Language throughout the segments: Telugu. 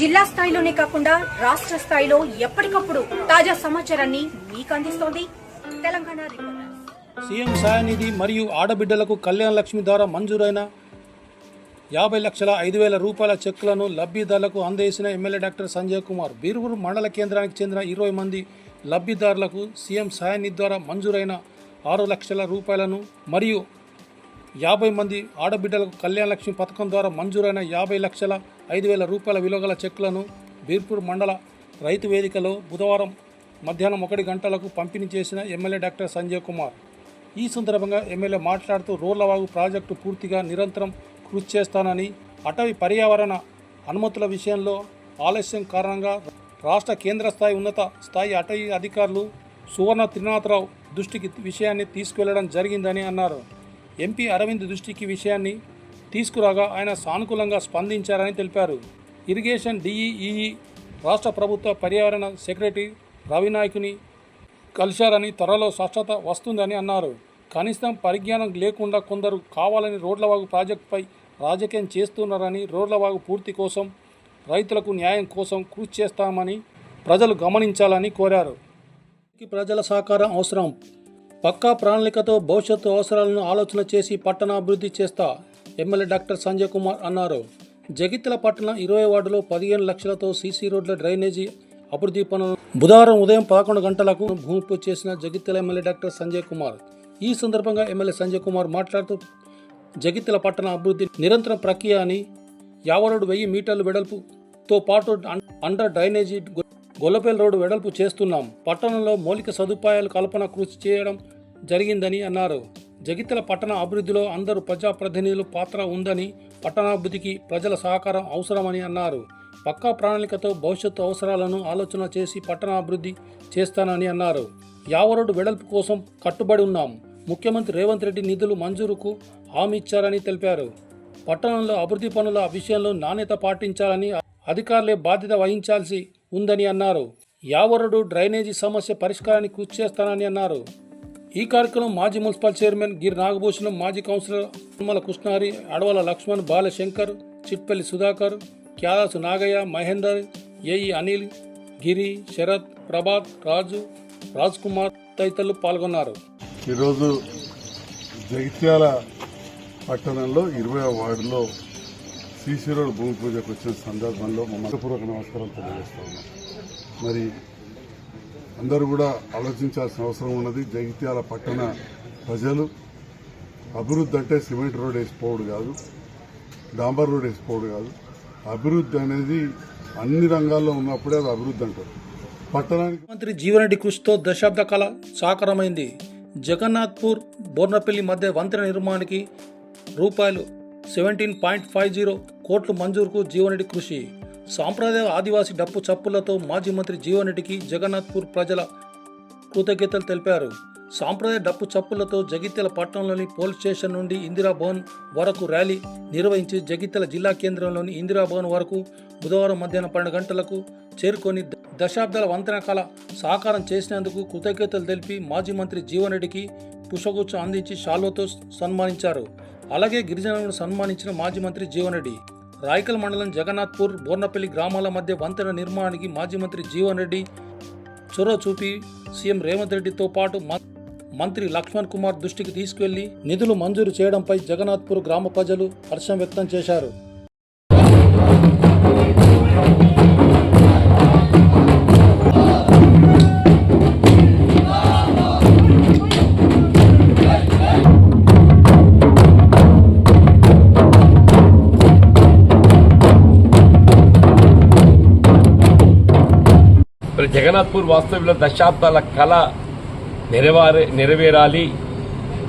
జిల్లా స్థాయిలోనే కాకుండా రాష్ట్ర స్థాయిలో ఎప్పటికప్పుడు తాజా సమాచారాన్ని మీకు అందిస్తోంది తెలంగాణ సీఎం సాయనిధి మరియు ఆడబిడ్డలకు కళ్యాణ లక్ష్మి ద్వారా మంజూరైన యాభై లక్షల ఐదు వేల రూపాయల చెక్కులను లబ్ధిదారులకు అందజేసిన ఎమ్మెల్యే డాక్టర్ సంజయ్ కుమార్. బీరుగురు మండల కేంద్రానికి చెందిన ఇరవై మంది లబ్ధిదారులకు సీఎం సాయనిధి ద్వారా మంజూరైన ఆరు లక్షల రూపాయలను మరియు యాభై మంది ఆడబిడ్డలకు కళ్యాణ లక్ష్మి పథకం ద్వారా మంజూరైన యాభై లక్షల ఐదు వేల రూపాయల విలువగల చెక్కులను బీర్పూర్ మండల రైతు వేదికలో బుధవారం మధ్యాహ్నం ఒకటి గంటలకు పంపిణీ చేసిన ఎమ్మెల్యే డాక్టర్ సంజయ్ కుమార్. ఈ సందర్భంగా ఎమ్మెల్యే మాట్లాడుతూ రోర్లవాగు ప్రాజెక్టు పూర్తిగా నిరంతరం కృషి చేస్తానని అటవీ పర్యావరణ అనుమతుల విషయంలో ఆలస్యం కారణంగా రాష్ట్ర కేంద్ర స్థాయి ఉన్నత స్థాయి అటవీ అధికారులు సువర్ణ త్రినాథరావు దృష్టికి విషయాన్ని తీసుకువెళ్ళడం జరిగిందని అన్నారు. ఎంపీ అరవింద్ దృష్టికి విషయాన్ని తీసుకురాగా ఆయన సానుకూలంగా స్పందించారని తెలిపారు. ఇరిగేషన్ డిఈఈ రాష్ట్ర ప్రభుత్వ పర్యావరణ సెక్రటరీ రవినాయకుని కలిశారని త్వరలో స్పష్టత వస్తుందని అన్నారు. కనీసం పరిజ్ఞానం లేకుండా కొందరు కావాలని రోడ్లవాగు ప్రాజెక్టుపై రాజకీయం చేస్తున్నారని రోడ్లవాగు పూర్తి కోసం రైతులకు న్యాయం కోసం కృషి చేస్తామని ప్రజలు గమనించాలని కోరారు. ప్రజల సహకారం అవసరం. పక్కా ప్రణాళికతో భవిష్యత్తు అవసరాలను ఆలోచన చేసి పట్టణాభివృద్ధి చేస్తా ఎమ్మెల్యే డాక్టర్ సంజయ్ కుమార్ అన్నారు. జగిత్యాల పట్టణ ఇరవై వార్డులో పదిహేను లక్షలతో సీసీ రోడ్ల డ్రైనేజీ అభివృద్ధి పనులు బుధవారం ఉదయం పదకొండు గంటలకు భూమి పూజ చేసిన జగిత్యాల ఎమ్మెల్యే డాక్టర్ సంజయ్ కుమార్. ఈ సందర్భంగా ఎమ్మెల్యే సంజయ్ కుమార్ మాట్లాడుతూ జగిత్యాల పట్టణ అభివృద్ధి నిరంతర ప్రక్రియ అని యావరోడు వెయ్యి మీటర్లు వెడల్పుతో పాటు అండర్ డ్రైనేజీ గొ- గొల్లపల్లి రోడ్డు వెడల్పు చేస్తున్నాం. పట్టణంలో మౌలిక సదుపాయాలు కల్పన కృషి చేయడం జరిగిందని అన్నారు. జగిత్యాల పట్టణ అభివృద్ధిలో అందరూ ప్రజాప్రతినిధుల పాత్ర ఉందని పట్టణాభివృద్ధికి ప్రజల సహకారం అవసరమని అన్నారు. పక్కా ప్రణాళికతో భవిష్యత్తు అవసరాలను ఆలోచన చేసి పట్టణాభివృద్ధి చేస్తానని అన్నారు. యావరోడ్డు వెడల్పు కోసం కట్టుబడి ఉన్నాం. ముఖ్యమంత్రి రేవంత్ రెడ్డి నిధులు మంజూరుకు హామీ ఇచ్చారని తెలిపారు. పట్టణంలో అభివృద్ధి పనుల విషయంలో నాణ్యత పాటించాలని అధికారులే బాధ్యత వహించాల్సి ఉందని అన్నారు. యావరుడు డ్రైనేజీ సమస్య పరిష్కారానికి కృషి చేస్తానని అన్నారు. ఈ కార్యక్రమం మాజీ మున్సిపల్ చైర్మన్ గిరి నాగభూషణం మాజీ కౌన్సిలర్ తుమ్మల కృష్ణారి అడవల లక్ష్మణ్ బాలశంకర్ చిట్పల్లి సుధాకర్ క్యాదాసు నాగయ్య మహేందర్ ఏఈ అనిల్ గిరి శరత్ ప్రభాత్ రాజు రాజ్ కుమార్ తదితరులు పాల్గొన్నారు. ఈరోజు జగిత్యాల పట్టణంలో ఇరవై వార్డులో సీసీ రోడ్ భూమి పూజకు వచ్చిన సందర్భంలో మనపూర్వక నమస్కారాలు తెలియజేస్తా ఉన్నాం. మరి అందరూ కూడా ఆలోచించాల్సిన అవసరం ఉన్నది. జగిత్యాల పట్టణ ప్రజలు అభివృద్ధి అంటే సిమెంట్ రోడ్ వేసిపోవడు కాదు డాంబర్ రోడ్ వేసిపోవడు కాదు. అభివృద్ధి అనేది అన్ని రంగాల్లో ఉన్నప్పుడే అది అభివృద్ధి అంటారు. పట్టణానికి మంత్రి జీవనరెడ్డి కృషితో దశాబ్ద కాల సాకారమైంది. జగన్నాథ్పూర్ బోర్నపల్లి మధ్య వంతెన నిర్మాణానికి రూపాయలు సెవెంటీన్ పాయింట్ ఫైవ్ జీరో కోట్లు మంజూరుకు జీవనరెడ్డి కృషి. సాంప్రదాయ ఆదివాసీ డప్పు చప్పులతో మాజీ మంత్రి జీవనరెడ్డికి జగన్నాథ్పూర్ ప్రజల కృతజ్ఞతలు తెలిపారు. సాంప్రదాయ డప్పు చప్పులతో జగిత్యాల పట్టణంలోని పోలీస్ స్టేషన్ నుండి ఇందిరా భవన్ వరకు ర్యాలీ నిర్వహించి జగిత్యాల జిల్లా కేంద్రంలోని ఇందిరా భవన్ వరకు బుధవారం మధ్యాహ్నం పన్నెండు గంటలకు చేరుకొని దశాబ్దాల వంతెన కళ సాకారం చేసినందుకు కృతజ్ఞతలు తెలిపి మాజీ మంత్రి జీవన్ రెడ్డికి పుష్పగుచ్చం అందించి షాల్వతో సన్మానించారు. అలాగే గిరిజనులను సన్మానించిన మాజీ మంత్రి జీవన్ రెడ్డి. రాయకల్ మండలం జగన్నాథ్పూర్ బోర్నపల్లి గ్రామాల మధ్య వంతెన నిర్మాణానికి మాజీ మంత్రి జీవన్ రెడ్డి చొరవ చూపి సీఎం రేవంత్ రెడ్డితో పాటు మంత్రి లక్ష్మణ్ కుమార్ దృష్టికి తీసుకెళ్ళి నిధులు మంజూరు చేయడంపై జగన్నాథ్పూర్ గ్రామ ప్రజలు హర్షం వ్యక్తం చేశారు. జగన్నాథ్పూర్ వాస్తవ్యంలో దశాబ్దాల కళ నెరవేరే నెరవేరాలి.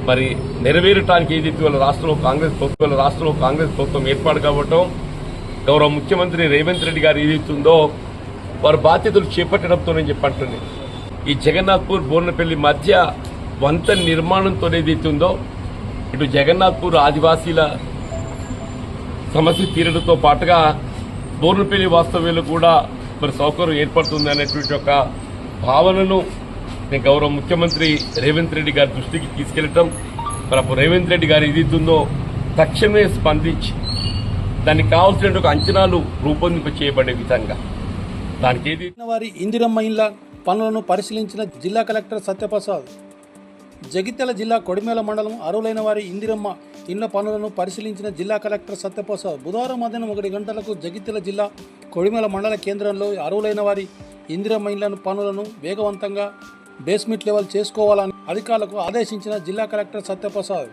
మరి నెరవేరటానికి ఏదైతే ఇటీవల రాష్ట్రంలో కాంగ్రెస్ ప్రభుత్వం రాష్ట్రంలో కాంగ్రెస్ ప్రభుత్వం ఏర్పాటు కావటం గౌరవ ముఖ్యమంత్రి రేవంత్ రెడ్డి గారు ఏదైతుందో వారి బాధ్యతలు చేపట్టడంతో నేను చెప్పంటుంది ఈ జగన్నాథ్పూర్ బోర్నపల్లి మధ్య వంత నిర్మాణంతో ఏదైతుందో ఇటు జగన్నాథ్పూర్ ఆదివాసీల సమస్య తీరడంతో పాటుగా బోర్నపల్లి వాస్తవ్యులు కూడా మరి సౌకర్యం ఏర్పడుతుంది అనేటువంటి ఒక భావనను నేను గౌరవ ముఖ్యమంత్రి రేవంత్ రెడ్డి గారి దృష్టికి తీసుకెళ్ళటం మరి అప్పుడు రేవంత్ రెడ్డి గారు ఏదైతుందో తక్షణమే స్పందించి దానికి కావాల్సిన ఒక అంచనాలు రూపొందింప చేయబడే విధంగా. దానికి ఏది వారి ఇందిరమ్మ ఇండ్ల పనులను పరిశీలించిన జిల్లా కలెక్టర్ సత్యప్రసాద్ జగిత్యాల జిల్లా కొడిమేల మండలం అరువులైన వారి ఇందిరమ్మ ఇళ్ళ పనులను పరిశీలించిన జిల్లా కలెక్టర్ సత్యప్రసాద్ బుధవారం మధ్యాహ్నం ఒకటి గంటలకు జగిత్యాల జిల్లా కొడిమల మండల కేంద్రంలో అరువులైన వారి ఇందిరమ్మ ఇళ్ళను పనులను వేగవంతంగా బేస్మెంట్ లెవెల్ చేసుకోవాలని అధికారులకు ఆదేశించిన జిల్లా కలెక్టర్ సత్యప్రసాద్.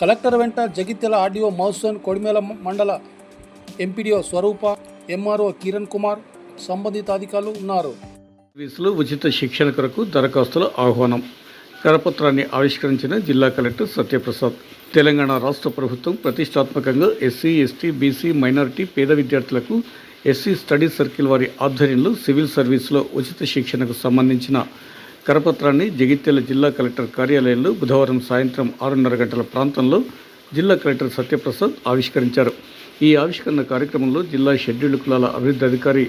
కలెక్టర్ వెంట జగిత్యాల ఆర్డీఓ మౌసన్ కొడిమేల మండల ఎంపీడీఓ స్వరూప ఎంఆర్ఓ కిరణ్ కుమార్ సంబంధిత అధికారులు ఉన్నారు. సర్వీసులు ఉచిత శిక్షణ కొరకు దరఖాస్తుల ఆహ్వానం. కరపత్రాన్ని ఆవిష్కరించిన జిల్లా కలెక్టర్ సత్యప్రసాద్. తెలంగాణ రాష్ట్ర ప్రభుత్వం ప్రతిష్టాత్మకంగా ఎస్సీ ఎస్టీ బీసీ మైనారిటీ పేద విద్యార్థులకు ఎస్సీ స్టడీ సర్కిల్ వారి ఆధ్వర్యంలో సివిల్ సర్వీసులో ఉచిత శిక్షణకు సంబంధించిన కరపత్రాన్ని జగిత్యాల జిల్లా కలెక్టర్ కార్యాలయంలో బుధవారం సాయంత్రం ఆరున్నర గంటల ప్రాంతంలో జిల్లా కలెక్టర్ సత్యప్రసాద్ ఆవిష్కరించారు. ఈ ఆవిష్కరణ కార్యక్రమంలో జిల్లా షెడ్యూల్డ్ కులాల అభివృద్ధి అధికారి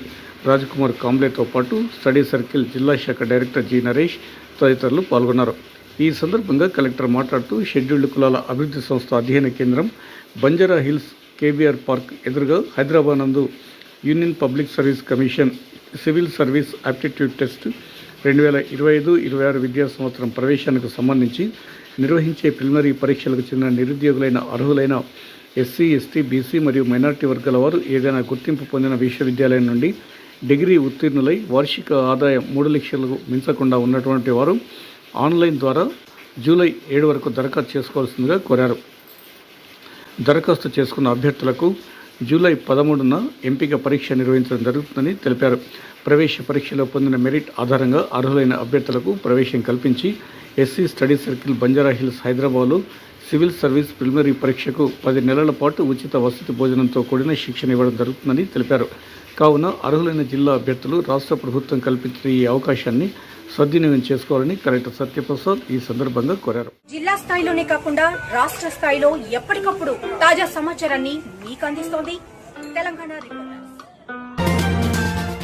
రాజకుమార్ కాంబ్లేతో పాటు స్టడీ సర్కిల్ జిల్లా శాఖ డైరెక్టర్ జి నరేష్ తదితరులు పాల్గొన్నారు. ఈ సందర్భంగా కలెక్టర్ మాట్లాడుతూ షెడ్యూల్డ్ కులాల అభివృద్ధి సంస్థ అధ్యయన కేంద్రం బంజారా హిల్స్ కేబీఆర్ పార్క్ ఎదురుగా హైదరాబాద్ నందు Union Public Service Commission civil service aptitude test రెండు వేల ఇరవై ఐదు ఇరవై ఆరు విద్యా సంవత్సరం ప్రవేశానికి సంబంధించి నిర్వహించే ప్రిలిమినరీ పరీక్షలకు చెందిన నిరుద్యోగులైన అర్హులైన ఎస్సీ ఎస్టీ బీసీ మరియు మైనార్టీ వర్గాల వారు ఏదైనా గుర్తింపు పొందిన విశ్వవిద్యాలయం నుండి డిగ్రీ ఉత్తీర్ణులై వార్షిక ఆదాయం మూడు లక్షలకు మించకుండా ఉన్నటువంటి వారు ఆన్లైన్ ద్వారా జూలై ఏడు వరకు దరఖాస్తు చేసుకోవాల్సిందిగా కోరారు. దరఖాస్తు చేసుకున్న అభ్యర్థులకు జూలై పదమూడున ఎంపిక పరీక్ష నిర్వహించడం జరుగుతుందని తెలిపారు. ప్రవేశ పరీక్షలో పొందిన మెరిట్ ఆధారంగా అర్హులైన అభ్యర్థులకు ప్రవేశం కల్పించి SC study circle Banjara Hills హైదరాబాద్లో సివిల్ సర్వీస్ ప్రిలిమినరీ పరీక్షకు పది నెలల పాటు ఉచిత వసతి భోజనంతో కూడిన శిక్షణ ఇవ్వడం జరుగుతుందని తెలిపారు. కావున అర్హులైన జిల్లా అభ్యర్థులు రాష్ట్ర ప్రభుత్వం కల్పించిన ఈ అవకాశాన్ని సద్వినియోగం చేసుకోవాలని కలెక్టర్ సత్యప్రసాద్ ఈ సందర్భంగా కోరారు. జిల్లా స్థాయిలోనే కాకుండా రాష్ట్ర స్థాయిలో ఎప్పటికప్పుడు తాజా సమాచారాన్ని మీకు అందిస్తోంది. తెలంగాణ రిపోర్టర్స్